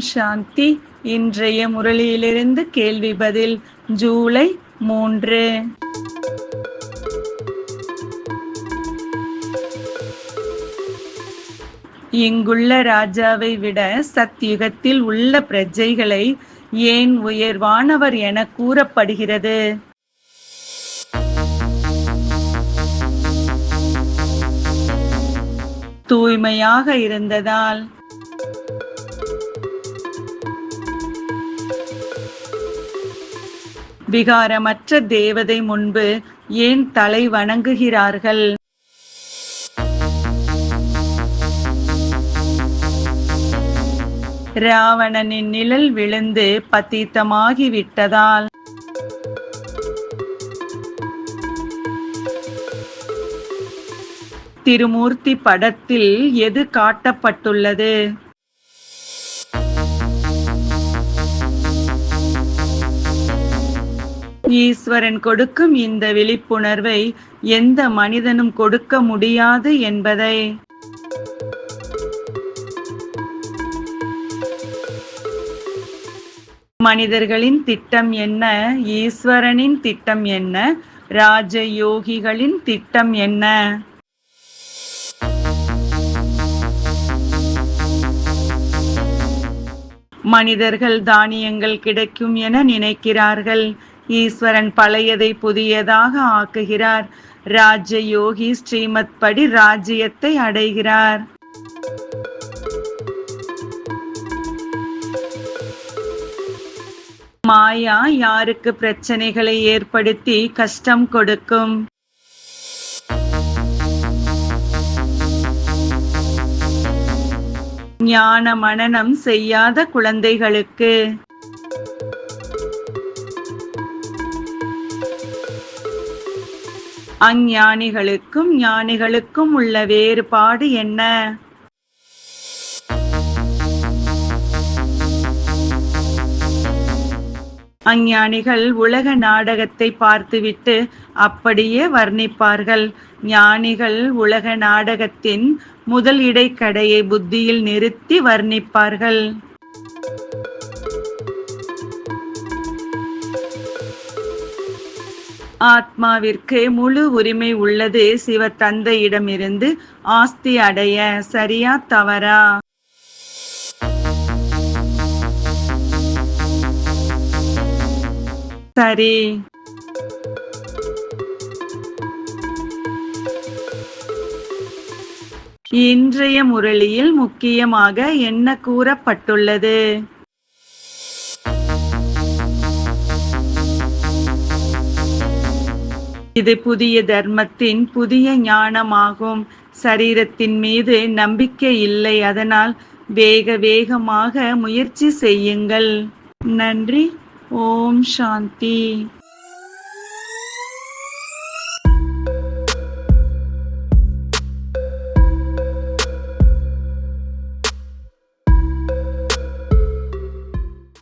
சாந்தி. இன்றைய முரளியிலிருந்து கேள்வி பதில் ஜூலை மூன்று. இங்குள்ள ராஜாவை விட சத்யுகத்தில் உள்ள பிரஜைகளை ஏன் உயர்வானவர் என கூறப்படுகிறது? தூய்மையாக இருந்ததால் விகாரமற்ற தேவதை முன்பு ஏன் தலை வணங்குகிறார்கள்? ராவணனின் நிழல் விழுந்து பத்தீத்தமாகிவிட்டதால் திருமூர்த்தி படத்தில் எது காட்டப்பட்டுள்ளது? ஈஸ்வரன் கொடுக்கும் இந்த விழிப்புணர்வை எந்த மனிதனும் கொடுக்க முடியாது என்பதை. மனிதர்களின் திட்டம் என்ன? ஈஸ்வரனின் திட்டம் என்ன? ராஜயோகிகளின் திட்டம் என்ன? மனிதர்கள் தானியங்கள் கிடைக்கும் என நினைக்கிறார்கள். ஈஸ்வரன் பழையதை புதியதாக ஆக்குகிறார். ராஜ யோகி ஸ்ரீமத் படி ராஜ்யத்தை அடைகிறார். மாயா யாருக்கு பிரச்சனைகளை ஏற்படுத்தி கஷ்டம் கொடுக்கும்? ஞான மனனம் செய்யாத குழந்தைகளுக்கு. அஞ்ஞானிகளுக்கும் ஞானிகளுக்கும் உள்ள வேறுபாடு என்ன? அஞ்ஞானிகள் உலக நாடகத்தை பார்த்துவிட்டு அப்படியே வர்ணிப்பார்கள். ஞானிகள் உலக நாடகத்தின் முதல் இடைக்கடையை புத்தியில் நிறுத்தி வர்ணிப்பார்கள். ஆத்மாவிற்கு முழு உரிமை உள்ளது. சிவ தந்தையிடமிருந்து ஆஸ்தி அடைய சரியா தவறா? சரி. இன்றைய முரளியில் முக்கியமாக என்ன கூறப்பட்டுள்ளது? இது புதிய தர்மத்தின் புதிய ஞானமாகும். சரீரத்தின் மீது நம்பிக்கை இல்லை அதனால் வேக வேகமாக முயற்சி செய்யுங்கள். நன்றி. ஓம் சாந்தி.